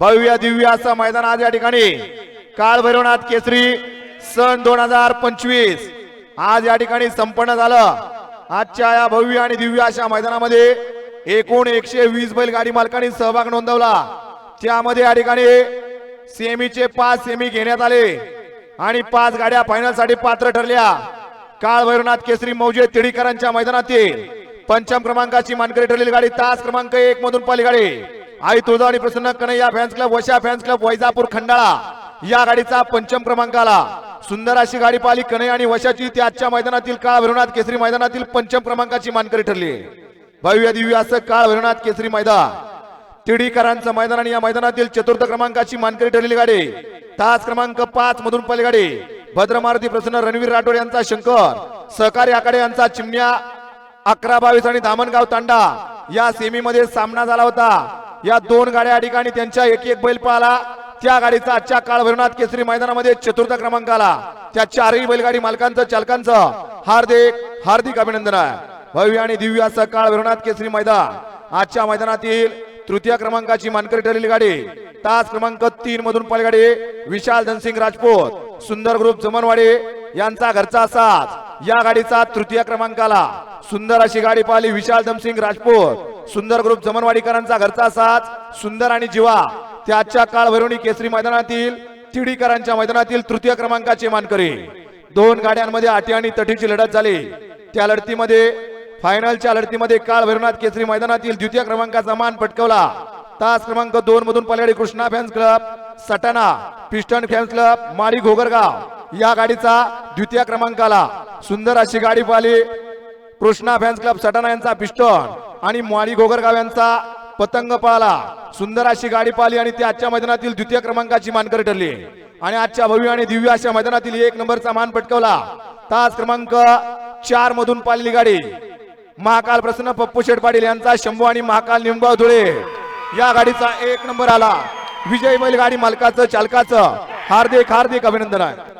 भव्य दिव्य असं मैदान आज या ठिकाणी. काळ भैरवनाथ केसरी सन दोन हजार पंचवीस. आज या ठिकाणी संपन्न झालं. आजच्या या भव्य आणि दिव्य अशा मैदानामध्ये एकूण एकशे वीस बैलगाडी मालकांनी सहभाग नोंदवला. त्यामध्ये या ठिकाणी सेमीचे पाच सेमी घेण्यात आले आणि पाच गाड्या फायनलसाठी पात्र ठरल्या. काळ भैरवनाथ केसरी मौजे तिडीकरांच्या मैदानातील पंचम क्रमांकाची मानकरी ठरलेली गाडी तास क्रमांक एक मधून पाली गाडी. आई तुझा आणि प्रसन्न कन्हैया फॅन्स क्लब वशा फॅन्स क्लब वैजापूर खंडाळा या गाडीचा पंचम क्रमांक आला सुंदर अशी गाडी पाहिली कन्हैया आणि वशाची ती आजच्या मैदानातील काळ भैरवनाथ केसरी मैदानातील पंचम क्रमांकाची मानकरी ठरली. भव्य दिव्य असं काळ भैरवनाथ केसरी मैदान. तिडीकरांचं मैदान आणि या मैदानातील चतुर्थ क्रमांकाची मानकरी ठरलेली गाडी. तास क्रमांक पाच मधून पहिली गाडी. भद्रमारुती प्रसन्न रणवीर राठोड यांचा शंकर सहकारी आकडे यांचा चिमण्या अकरा बावीस आणि धामणगाव तांडा या सेमीमध्ये सामना झाला होता. या दोन गाड्या या ठिकाणी त्यांच्या एक एक बैल पाहला. त्या गाडीचा आजच्या काळभैरवनाथ केसरी मैदानामध्ये चतुर्थ क्रमांक आला. त्या चारही बैलगाडी मालकांचं चालकांचं हार्दिक हार्दिक अभिनंदन आहे. भव्य आणि दिव्य असं काळ केसरी मैदान. आजच्या मैदानातील तृतीय क्रमांकाची मानकरी ठरलेली गाडी. तास क्रमांक तीन मधून पलगाडी विशाल धनसिंग राजपूत सुंदर ग्रुप जमनवाडी यांचा घरचा साथ. या गाडीचा तृतीय क्रमांक आला. सुंदर अशी गाडी पाहिली विशाल धनसिंग राजपूत. सुंदर ग्रुप जमनवाडीकरांचा घरचा साथ सुंदर आणि जीवा. त्याच्या काळ भैरवणी केसरी मैदानातील तिडीकरांच्या मैदानातील तृतीय क्रमांकाचे मानकरी. दोन गाड्यांमध्ये आटी आणि तटीची लढत झाली. त्या लढतीमध्ये फायनलच्या लढतीमध्ये काळ भैरवनाथ केसरी मैदानातील द्वितीय क्रमांकाचा मान पटकवला. तास क्रमांक दोन मधून पलगाडी Krishna fans club Satana piston fans club माडी घोगरगाव या गाडीचा द्वितीय क्रमांक आला सुंदर अशी गाडी पाहिली. कृष्णा फॅन्स क्लब सटाणा यांचा पिस्टॉन आणि माडी घोगरगाव यांचा पतंग पळाला सुंदर अशी गाडी पाहिली आणि ती आजच्या मैदानातील द्वितीय क्रमांकाची मानकरी ठरली. आणि आजच्या भव्य आणि दिव्य अशा मैदानातील एक नंबरचा मान पटकवला. तास क्रमांक चार मधून पाहिलेली गाडी. महाकाल प्रसन्न पप्पू शेठ पाटील यांचा शंभू आणि महाकाल निंबाव धुळे. या गाडीचा एक नंबर आला. विजय बैल गाडी मालकाचं चालकाचं. हार्दिक हार्दिक अभिनंदन. आहे